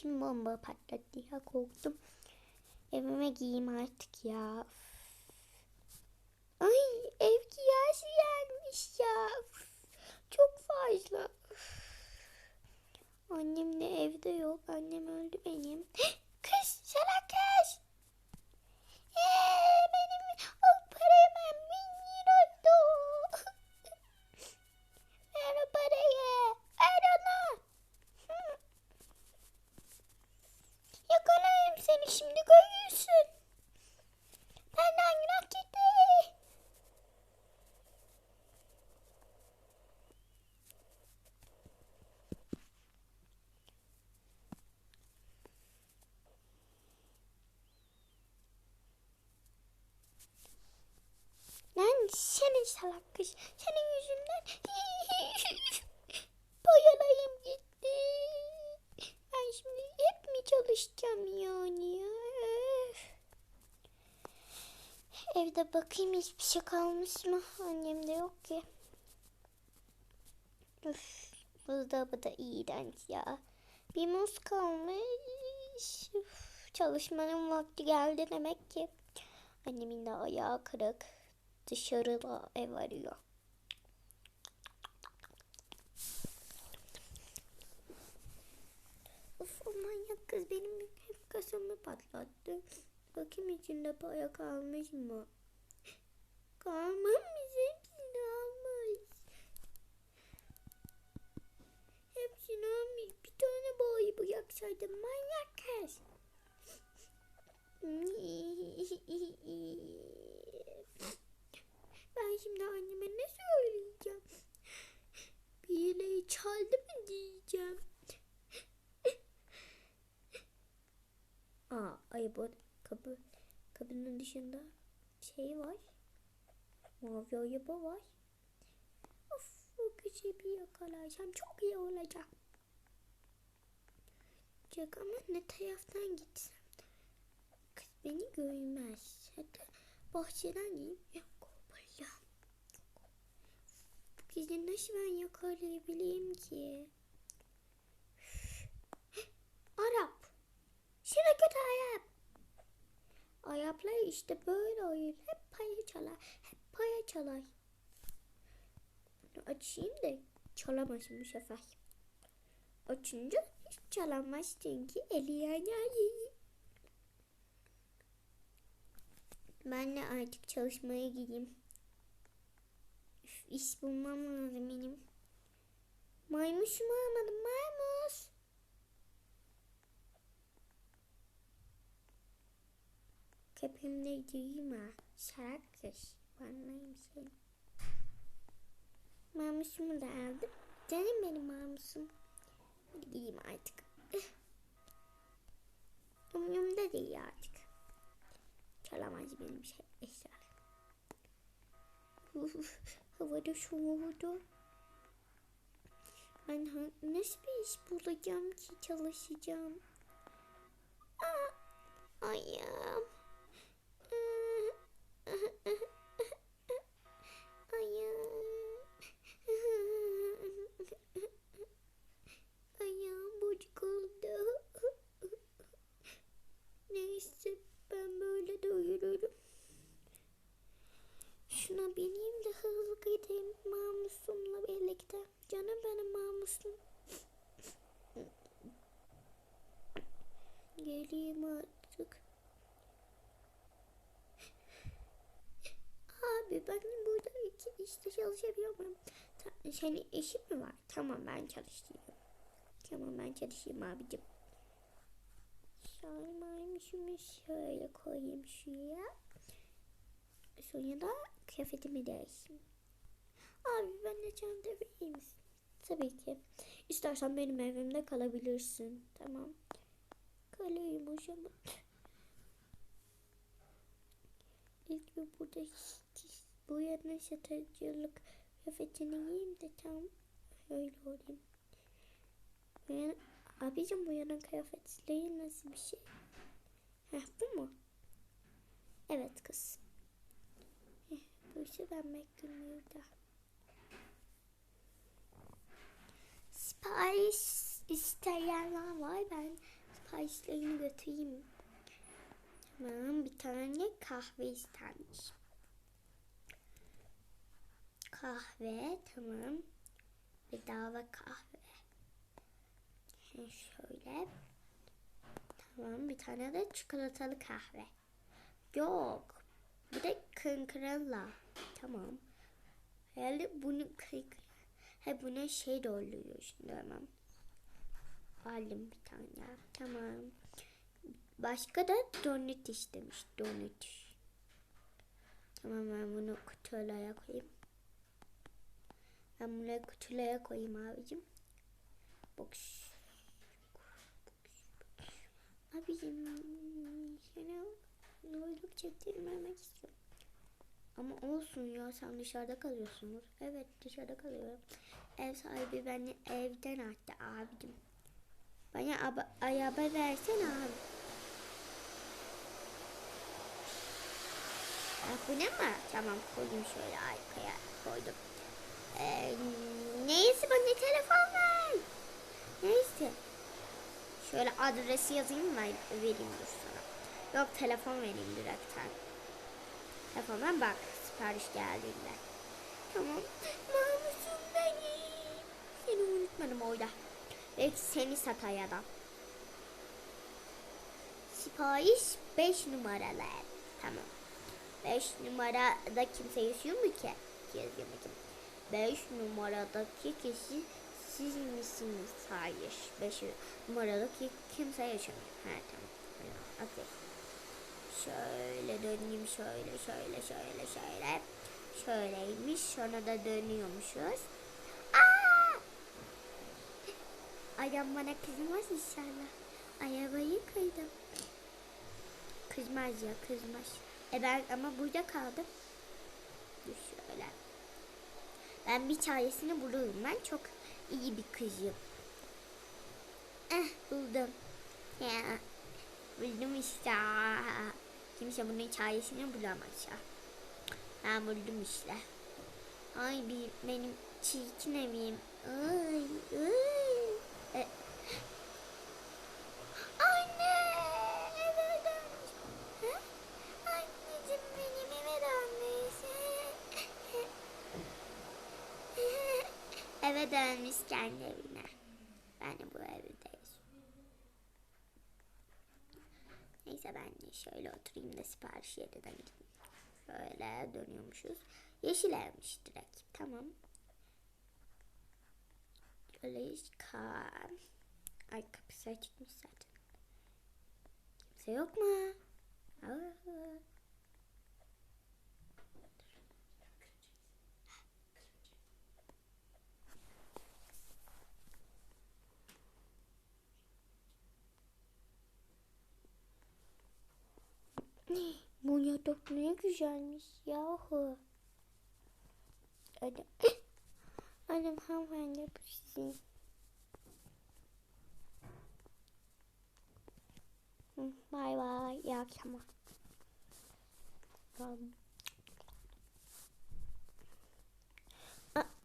Şimdi bomba patlattı ya korktum. Evime giyeyim artık ya. Ay ev kıyası gelmiş ya. Çok fazla. Annem de evde yok. Annem öldü benim. Kız sana kız. Ee, benim o para hemen bin lira oldu. Ver o parayı. Ver onu. Hı. Yakalayayım seni şimdi görürsün. Benden günah gitti. Lan senin salak kız. Senin yüzünden boyalayım gitti. Ben şimdi hep mi çalışacağım yani. Evde bakayım hiçbir şey kalmış mı? Annem de yok ki. Üf, buzdolabı da iğrenç ya. Bir muz kalmış. Üf, çalışmanın vakti geldi demek ki. Annemin de ayağı kırık. Dışarıda ev arıyor. Of o manyak kız benim hep kasamı patlattı. Bakayım içinde para kalmış mı? Kalmamış hepsini almış. Hepsini almış. Bir tane boyu bıraksaydım manyak kız. Ben şimdi anneme ne söyleyeceğim? Birileri çaldı mı diyeceğim. Bu kapı kapının dışında şey var. Mavi araba var. Of, o kişi bir yakalarsam çok iyi olacak. Çok ama ne taraftan gitsem kız beni görmez. Hatta bahçeden gideyim. Yok korkacağım. Bu kızı nasıl ben yakalayabileyim ki? Arap. Şuna kötü Arap. Araplar işte böyle oyun. Hep paya çalar. Hep paya çalar. Bunu açayım da çalamazsın bu sefer. Açınca hiç çalamaz çünkü eli yani. Ben de artık çalışmaya gideyim. Üf, iş bulmam lazım benim. Maymuşumu almadım maymuş. Köpeğimde duyma. Şarak kız. Banlayayım seni. Mamus'umu da aldım. Canım benim mamusum. Hadi gideyim artık. Umurumda değil artık. Çalamaz benim şey eşyalarım. Uf, havada soğudu. Ben nasıl bir iş bulacağım ki çalışacağım? Aa. Ayağım. Mm-hmm. işte çalışabiliyor muyum? Ta- senin eşin mi var? Tamam ben çalışıyorum. Tamam ben çalışayım abicim. Şarmaymışımı şöyle koyayım şuraya. Sonra da kıyafetimi değiştireyim. Abi ben de çanta vereyim? Tabii ki. İstersen benim evimde kalabilirsin. Tamam. Kalayım o zaman. İlk bir burada bu yana satıcılık kıyafetini giyeyim de tam öyle olayım. Bu yana, abicim bu yana kıyafetleri nasıl bir şey? Heh bu mu? Evet kız. Heh, bu işi ben bekliyorum burada. Sipariş isteyenler var. Ben siparişlerini götüreyim. Tamam bir tane kahve istenmiş. Kahve tamam. Bedava kahve. He, Şöyle. Tamam bir tane de çikolatalı kahve. Yok. Bu da kınkırılla. Tamam. Herhalde bunu. He buna şey de oluyor şimdi hemen. Aldım bir tane. Tamam. Başka da donut istemiş. Donut. Tamam ben bunu kutulara koyayım. Ben bunu kutulara koyayım abicim. Box. Abicim sana doyduk çektirmemek istiyorum. Ama olsun ya sen dışarıda kalıyorsunuz. Evet dışarıda kalıyorum. Ev sahibi beni evden attı abicim. Bana aba- araba versene abi. Ha, bu ne mi? Tamam koydum şöyle arkaya koydum. Ee, neyse bana telefon ver. Neyse. Şöyle adresi yazayım mı vereyim dur sana. Yok telefon vereyim direkten. Telefondan bak sipariş geldiğinde. Tamam. Namusum benim. Seni unutmadım orada. Belki seni sataya da. Sipariş 5 numaralı. Tamam. 5 numarada kimse yaşıyor mu ki? Yazayım bakayım. 5 numaradaki kişi siz misiniz? Hayır. 5 numaradaki kimse yaşamıyor. Ha tamam. Okey. Şöyle döneyim şöyle şöyle şöyle şöyle. Şöyleymiş. Sonra da dönüyormuşuz. Aa! Adam bana kızmaz inşallah. Arabayı kırdım. Kızmaz ya kızmaz. E ben ama burada kaldım. Dur şöyle. Ben bir çaresini bulurum. Ben çok iyi bir kızım. Eh buldum. Ya. Buldum işte. Kimse bunun çaresini bulamaz ya. Ben buldum işte. Ay bir benim çirkin evim. Ay, ay. E. Anne eve dönmüş. Ha? Anneciğim benim eve dönmüş. Eve dönmüş kendi evine. Ben de bu evdeyiz. Neyse ben de şöyle oturayım da sipariş yerine gideyim. Şöyle dönüyormuşuz. Yeşil evmiş direkt. Tamam. Şöyle kan. Ay kapısı açıkmış zaten. Kimse yok mu? Aa. Bu yatak ne güzelmiş yahu. Adam, adam hanımefendi bu sizin. Bay bay. İyi akşamlar.